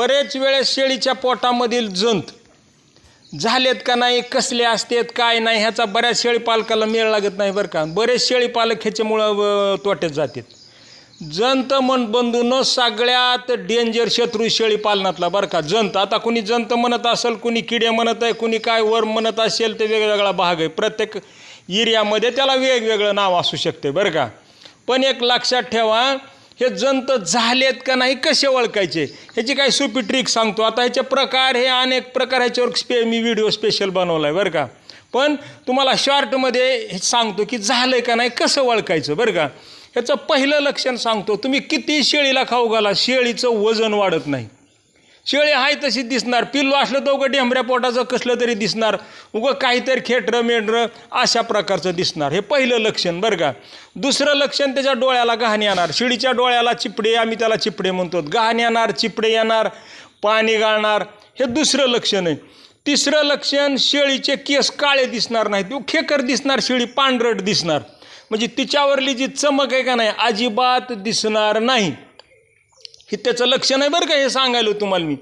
बरेच वेळेस शेळीच्या पोटामधील जंत झालेत का नाही कसले असतेत काय नाही ह्याचा बऱ्याच शेळी पालकाला मेळ लागत नाही बरं का. बरेच शेळी पालक ह्याच्यामुळं तोट्यात जातात. जंत म्हण बंधून सगळ्यात डेंजर शत्रू शेळी पालनातला बरं का. जंत आता कुणी जंत म्हणत असेल कुणी किडे म्हणत आहे कुणी काय वर म्हणत असेल ते वेगवेगळा भाग आहे. प्रत्येक एरियामध्ये त्याला वेगवेगळं नाव असू शकते बरं का. पण एक लक्षात ठेवा हे जंत झालेत का नाही कसे ओळखायचे? ह्याची काही सोपी ट्रिक सांगतो. आता ह्याचे प्रकार हे अनेक प्रकार ह्याच्यावर स्पे मी व्हिडिओ स्पेशल बनवला आहे बरं का? पण तुम्हाला शॉर्टमध्ये हे सांगतो की झालं आहे का नाही कसं ओळखायचं बरं का? ह्याचं पहिलं लक्षण सांगतो. तुम्ही किती शेळीला खाऊ घाला शेळीचं वजन वाढत नाही. शेळी आहे तशी दिसणार. पिल्लू असलं तर उगं डेंबऱ्या पोटाचं कसलं तरी दिसणार. उगं काहीतरी खेटरं मेंढरं अशा प्रकारचं दिसणार. हे पहिलं लक्षण बरं का. दुसरं लक्षण त्याच्या डोळ्याला गहाण येणार. शिडीच्या डोळ्याला चिपडे आम्ही त्याला चिपडे म्हणतो. गहाण येणार चिपडे येणार पाणी गाळणार. हे दुसरं लक्षण आहे. तिसरं लक्षण शेळीचे केस काळे दिसणार नाहीत. खेकर दिसणार शेळी पांढरट दिसणार. म्हणजे तिच्यावरली जी चमक आहे का नाही अजिबात दिसणार नाही. हे त्याचं लक्षण आहे बरं का हे सांगायलो तुम्हाला मी.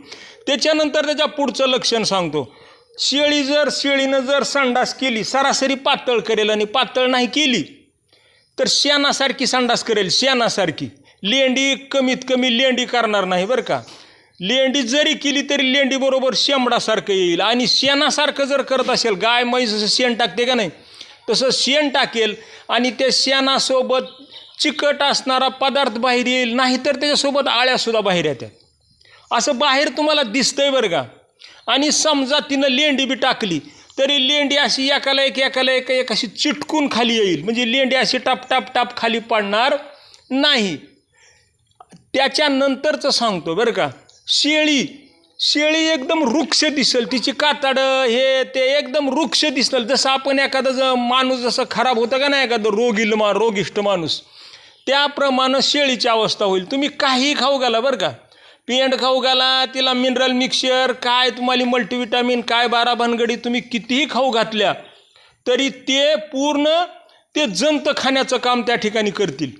त्याच्यानंतर त्याच्या पुढचं लक्षण सांगतो. शेळी जर शेळीनं जर संडास केली सरासरी पातळ करेल आणि पातळ नाही केली तर शेणासारखी संडास करेल शेणासारखी. लेंडी कमीत कमी लेंडी करणार नाही बरं का. लेंडी जरी केली तरी लेंडी बरोबर शेंबडासारखं येईल आणि शेणासारखं जर करत असेल गाय म्हैस शेण टाकते का नाही? तसं शेण टाकेल आणि त्या शेणासोबत चिकट असणारा पदार्थ बाहेर येईल नाहीतर त्याच्यासोबत आळ्यासुद्धा बाहेर येतात असं बाहेर तुम्हाला दिसतंय बरं का? आणि समजा तिनं लेंडी बी टाकली तरी लेंडी अशी एकाला एक एकाला एक एक अशी चिटकून खाली येईल. म्हणजे लेंडी अशी टाप टाप टाप खाली पडणार नाही. त्याच्यानंतरचं सांगतो बरं का शेळी शेळी एकदम वृक्ष दिसेल तिची कातडं हे ते एकदम वृक्ष दिसल. जसं आपण एखादा ज माणूस जसं खराब होतं का नाही एखादं रोगील मा रोगिष्ट माणूस? त्याप्रमाणे शेळीची अवस्था होईल. तुम्ही काही खाऊ घाला बरं का. पेंड खाऊ घाला तिला मिनरल मिक्सर काय तुम्हाला मल्टीविटामिन काय बारा भानगडी तुम्ही कितीही खाऊ घातल्या तरी ते पूर्ण ते जंत खाण्याचं काम त्या ठिकाणी करतील.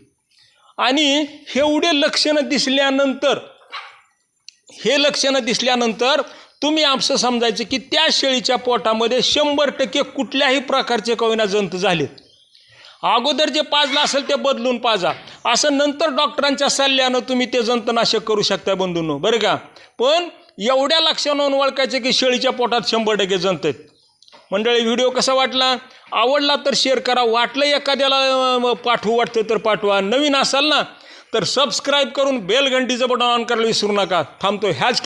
आणि एवढे लक्षणं दिसल्यानंतर हे लक्षणं दिसल्यानंतर तुम्ही आमचं समजायचं की त्या शेळीच्या पोटामध्ये शंभर टक्के कुठल्याही प्रकारचे कविना जंत झालेत. अगोदर जे पाजलं असेल ते बदलून पाजा. असं नंतर डॉक्टरांच्या सल्ल्यानं तुम्ही ते जंतनाशक करू शकता बंधूंनो बरं का? पण एवढ्या लक्षणावरून ओळखायचं की शेळीच्या पोटात शंभर टक्के जंत आहेत. मंडळी व्हिडिओ कसा वाटला? आवडला तर शेअर करा. वाटलं एखाद्याला पाठवू वाटतं तर पाठवा. नवीन असाल ना तर सबस्क्राईब करून बेल घंटीचं बटन ऑन करायला विसरू नका. थांबतो ह्याच